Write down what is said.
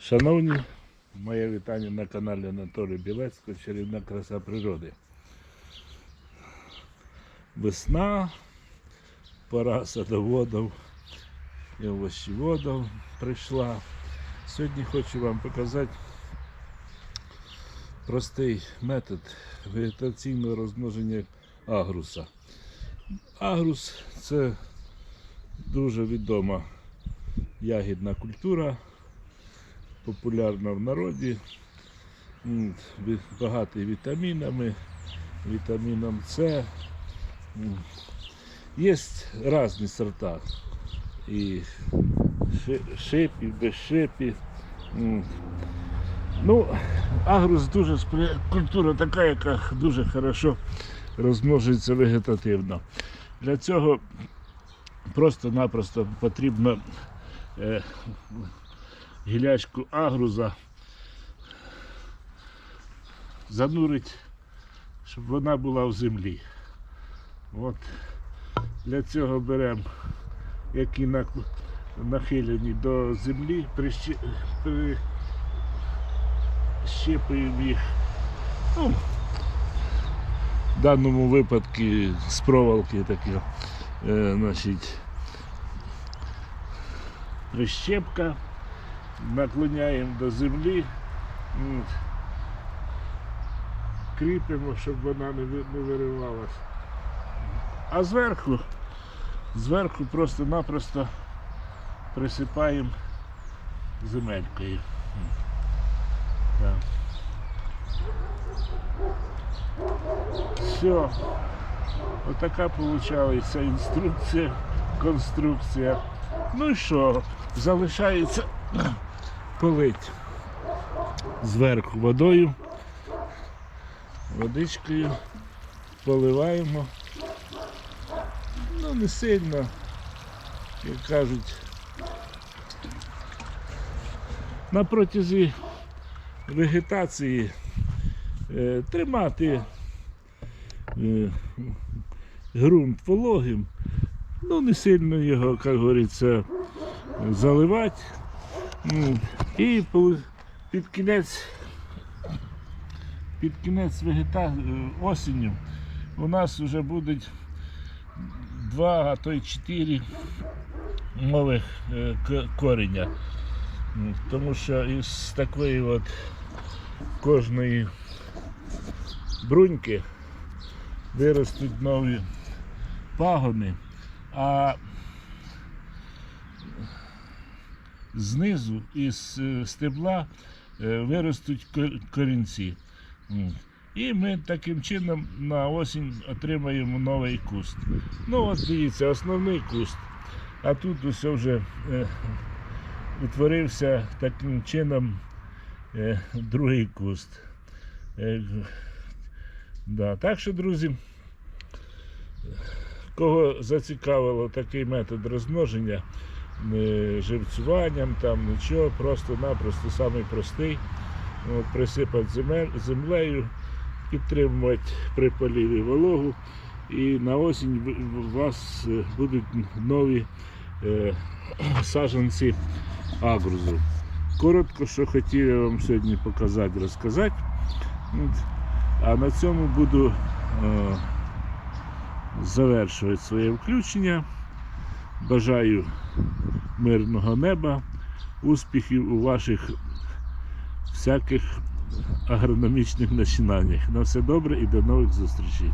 Шановні, моє вітання на каналі Анатолія Білецького Чарівна краса природи. Весна, пора садоводів і овощеводів прийшла. Сьогодні хочу вам показати простий метод вегетаційного розмноження агруса. Агрус це дуже відома ягідна культура популярна в народі, багатий вітамінами, вітаміном С. Є різні сорта. І шипі, без шипі. Ну, агрус дуже культура така, яка дуже хорошо розмножується вегетативно. Для цього просто-напросто потрібно е, гілячку агруза занурить, щоб вона була в землі. От. Для цього беремо, які нахилені до землі, прищіпуємо їх. Ну, в даному випадку з проволоки такі, е, значить, прищепка наклоняємо до землі, кріпимо, щоб вона не, ви- виривалась. А зверху, зверху просто-напросто присипаємо земелькою. Все. Отака виходить інструкція, конструкція. Ну і що, залишається полить зверху водою, водичкою, поливаємо. Ну, не сильно, як кажуть. На протязі вегетації е, тримати е, ґрунт вологим, ну не сильно його, як говориться, заливати. І під кінець, під кінець вегета... е, осінню у нас вже будуть два, а то й чотири нових е, кореня. Тому що із такої от кожної бруньки виростуть нові пагони, а знизу із е, стебла е, виростуть корінці. І ми таким чином на осінь отримаємо новий куст. Ну от дивіться, основний куст. А тут усе вже е, утворився таким чином е, другий куст. Е, да. Так що, друзі, кого зацікавило такий метод розмноження, живцюванням, там нічого, просто-напросто самий простий. От, присипати земель, землею, підтримувати при поліві вологу. І на осінь у вас е, будуть нові е, саджанці агрузу. Коротко, що хотів я вам сьогодні показати, розказати. От. А на цьому буду е, завершувати своє включення. Бажаю мирного неба, успіхів у ваших всяких агрономічних начинаннях. На все добре і до нових зустрічей.